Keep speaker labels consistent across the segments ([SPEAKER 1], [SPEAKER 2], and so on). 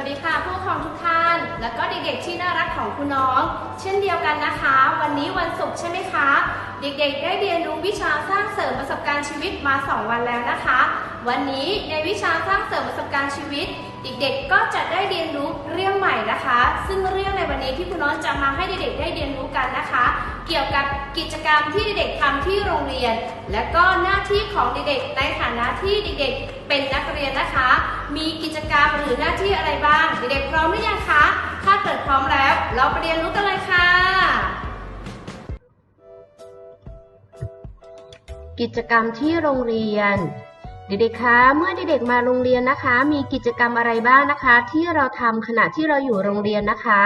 [SPEAKER 1] ัสดีค่ะผู้ปกครองทุกท่าน และก็เด็กๆที่น่ารักของคุณน้อง เช่นเดียวกันนะคะ วันนี้วันศุกร์ใช่ไหมคะ เด็กๆ ได้เรียนรู้วิชาสร้างเสริมประสบการณ์ชีวิตมา 2 วันแล้วนะคะ วันนี้ในวิชาสร้างเสริมประสบการณ์ชีวิต เด็กๆ ก็จะได้เรียนรู้เรื่องใหม่นะคะ ซึ่งเรื่องในวันนี้ที่คุณน้องจะมาให้เด็กๆ ได้เรียนรู้กันนะคะ เกี่ยวกับกิจกรรมที่เด็กๆทำที่โรงเรียน และก็หน้าที่ของเด็กๆ ในฐานะที่เด็กๆ เป็นนักเรียนนะคะ มีกิจกรรมหรือหน้าที่อะไรบ้าง เด็กๆ พร้อมหรือยังคะ ถ้าเกิดพร้อมแล้ว เราไปเรียนรู้กันเลยค่ะ
[SPEAKER 2] กิจกรรมที่โรงเรียน เด็กๆ คะ เมื่อเด็กๆ มาโรงเรียนนะคะ มีกิจกรรมอะไรบ้างนะคะ ที่เราทำขณะที่เราอยู่โรงเรียนนะคะ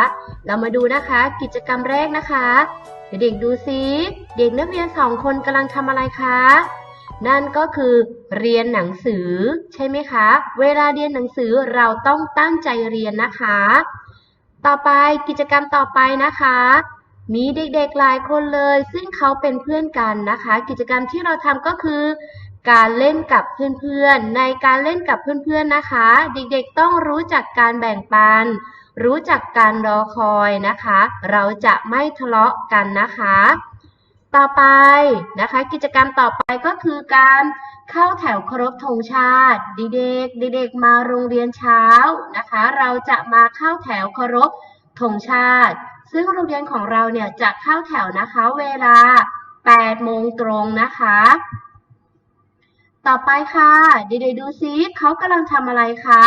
[SPEAKER 2] เรามาดูนะคะ กิจกรรมแรกนะคะ เด็กๆ ดูซิเด็กนักเรียนสองคนกำลังทำอะไรคะ นั่นก็คือเรียนหนังสือใช่ไหมคะ เวลาเรียนหนังสือเราต้องตั้งใจเรียนนะคะ ต่อไปกิจกรรมต่อไปนะคะ มีเด็กๆหลายคนเลย ซึ่งเขาเป็นเพื่อนกันนะคะ กิจกรรมที่เราทำก็คือ การเล่นกับเพื่อนๆ ในการเล่นกับเพื่อนๆนะคะ เด็กๆต้องรู้จักการแบ่งปัน รู้จักการรอคอยนะคะ เราจะไม่ทะเลาะกันนะคะ ต่อไปนะคะ กิจกรรมต่อไปก็คือการเข้าแถวเคารพธงชาติ เด็กๆเด็กๆมาโรงเรียนเช้านะคะ เราจะมาเข้าแถวเคารพธงชาติ ซึ่งโรงเรียนของเราเนี่ยจะเข้าแถวนะคะเวลา 8 โมงตรงนะคะ ต่อไปค่ะเด็กๆดูซิเขากำลังทำอะไรคะ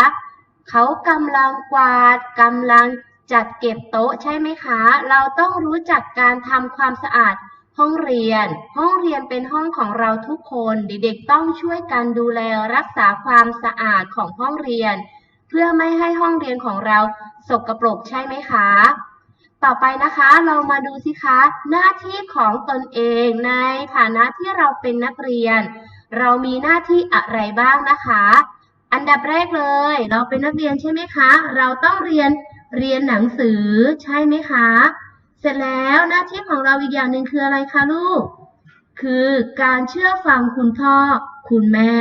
[SPEAKER 2] เขากำลังกวาดกำลังจัดเก็บโต๊ะใช่ไหมคะ เราต้องรู้จักการทำความสะอาดห้องเรียน ห้องเรียนเป็นห้องของเราทุกคน เด็กๆต้องช่วยกันดูแลรักษาความสะอาดของห้องเรียน เพื่อไม่ให้ห้องเรียนของเราสกปรกใช่ไหมคะ ต่อไปนะคะเรามาดูสิคะ หน้าที่ของตนเองในฐานะที่เราเป็นนักเรียน เรามีหน้าที่อะไรบ้างนะคะ อันดับแรกเลย เราเป็นนักเรียนใช่ไหมคะ เราต้องเรียนเรียนหนังสือใช่ไหมคะ เสร็จแล้วหน้าที่ของเราอีกอย่างหนึ่งคืออะไรคะลูก คือการเชื่อฟังคุณพ่อคุณแม่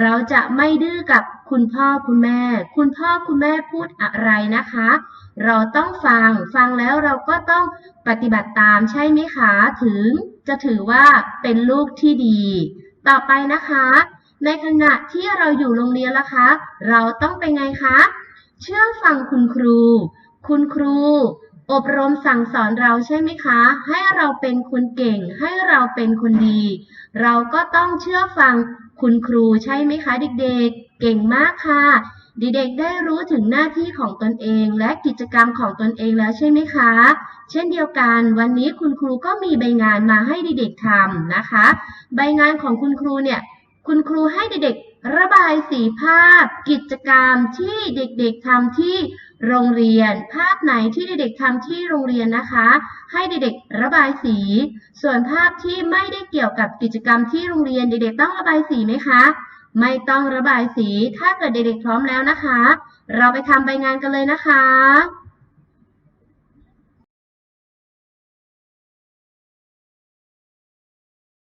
[SPEAKER 2] เราจะไม่ดื้อกับ คุณพ่อคุณแม่ คุณพ่อคุณแม่พูดอะไรนะคะ เราต้องฟัง ฟังแล้วเราก็ต้องปฏิบัติตามใช่ไหมคะ ถึงจะถือว่าเป็นลูกที่ดี ต่อไปนะคะ ในขณะที่เราอยู่โรงเรียนล่ะคะ เราต้องเป็นไงคะ เชื่อฟังคุณครู คุณครู อบรมสั่งสอนเราใช่ไหมคะ ให้เราเป็นคนเก่ง ให้เราเป็นคนดี เราก็ต้องเชื่อฟังคุณครูใช่ไหมคะเด็กๆ เก่งมากค่ะ เด็กๆได้รู้ถึงหน้าที่ของตนเองและกิจกรรมของตนเองแล้วใช่ไหมคะ เช่นเดียวกันวันนี้คุณครูก็มีใบงานมาให้เด็กๆทำนะคะ ใบงานของคุณครูเนี่ยคุณครูให้เด็กๆระบายสีภาพ กิจกรรมที่เด็กๆทำที่โรงเรียน ภาพไหนที่เด็กๆทำที่โรงเรียนนะคะ ให้เด็กๆระบายสี ส่วนภาพที่ไม่ได้เกี่ยวกับกิจกรรมที่โรงเรียนเด็กๆต้องระบายสีไหมคะ ไม่ต้องระบายสี ถ้าเกิดเด็กๆพร้อมแล้วนะคะ เราไปทำใบงานกันเลยนะคะ